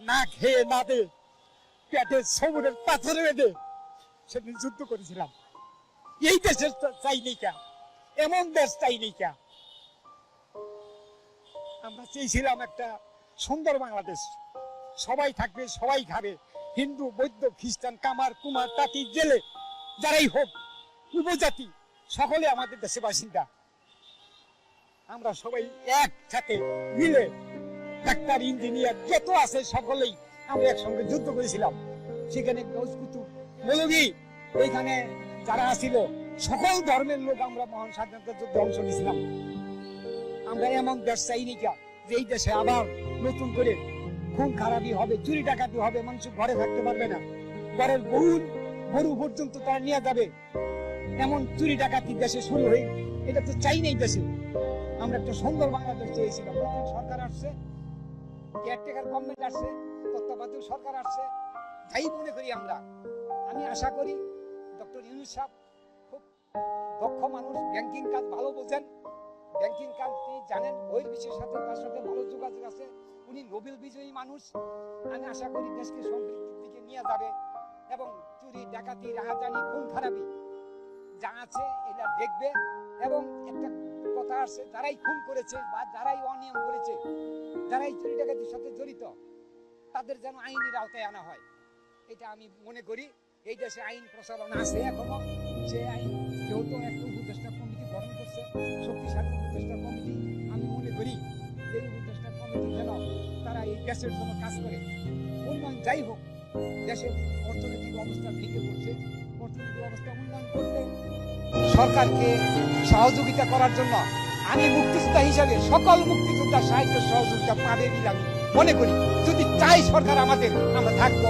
না খেয়ে না দে। পেটে সমুদ্রের পাথরে বেঁধে সেদিন যুদ্ধ করেছিলাম। এই দেশের চাই কা? এমন দেশ চাই কা? আমরা চেয়েছিলাম একটা সুন্দর বাংলাদেশ। সবাই থাকবে, সবাই খাবে। হিন্দু, বৌদ্ধ, খ্রিস্টান, কামার, কুমার, তাঁতি, জেলে, যারাই হোক, উপজাতি, সকলে আমাদের দেশে বাসিন্দা। আমরা সবাই একসাথে মিলে ডাক্তার, ইঞ্জিনিয়ার, যত আছে সকলেই আমরা একসঙ্গে যুদ্ধ করেছিলাম। সেখানে এইখানে যারা আছিল সকল ধর্মের লোক আমরা মহান স্বাধীনতা যুদ্ধে অংশ নিয়েছিলাম। আমরা এমন দেশ চাই নিকা যে এই দেশে আবার নতুন করে খুন খারাপি হবে, চুরি ডাকাতি হবে, মানুষ ঘরে থাকতে পারবে না। ঘরের গরু গরু পর্যন্ত তারা নিয়ে যাবে। এমন চুরি ডাকাতি দেশে শুরু হয়ে, এটা তো চাই নেই দেশে। আমরা একটা সুন্দর বাংলাদেশ চেয়েছিলাম। সরকার আসছে কেয়ারটেকার গভর্নমেন্ট আসছে, তত্ত্বাবধায়ক সরকার আসছে, যাই মনে করি আমরা, আমি আশা করি ডক্টর ইউনুস সাহেব খুব দক্ষ মানুষ ব্যাংকিং কাজ ভালো বোঝেন ব্যাংকিং কাজ তিনি জানেন বহির্বিশ্বের সাথে তার সাথে ভালো যোগাযোগ আছে, উনি নোবেল বিজয়ী মানুষ, আমি আশা করি দেশকে সমৃদ্ধির দিকে নিয়ে যাবে, এবং চুরি, ডাকাতি, রাহাজানি, খুন, খারাপি যা আছে এটা দেখবে, এবং একটা আছে যারাই খুন করেছে বা যারাই অনিয়ম করেছে, যারাই চুরি ডাকাতির সাথে জড়িত, তাদের যেন আইনের আওতায় আনা হয়। এটা আমি মনে করি, এই দেশে আইন প্রচলন আছে এখনও। সে আইন যেহেতু একটা উপদেষ্টা কমিটি গঠন করছে, শক্তিশালী উপদেষ্টা কমিটি, আমি মনে করি যে উপদেষ্টা কমিটি যেন তারা এই দেশের জন্য কাজ করে। উন্নয়ন যাই হোক, দেশের অর্থনৈতিক অবস্থা ভেঙে পড়ছে, অর্থনৈতিক অবস্থা উন্নয়ন করতে সরকারকে সহযোগিতা করার জন্য আমি মুক্তিযোদ্ধা হিসাবে সকল মুক্তিযোদ্ধা সাহায্য সহযোগিতা পাবে বলে আমি মনে করি। যদি চাই সরকার আমাদের, আমরা থাকব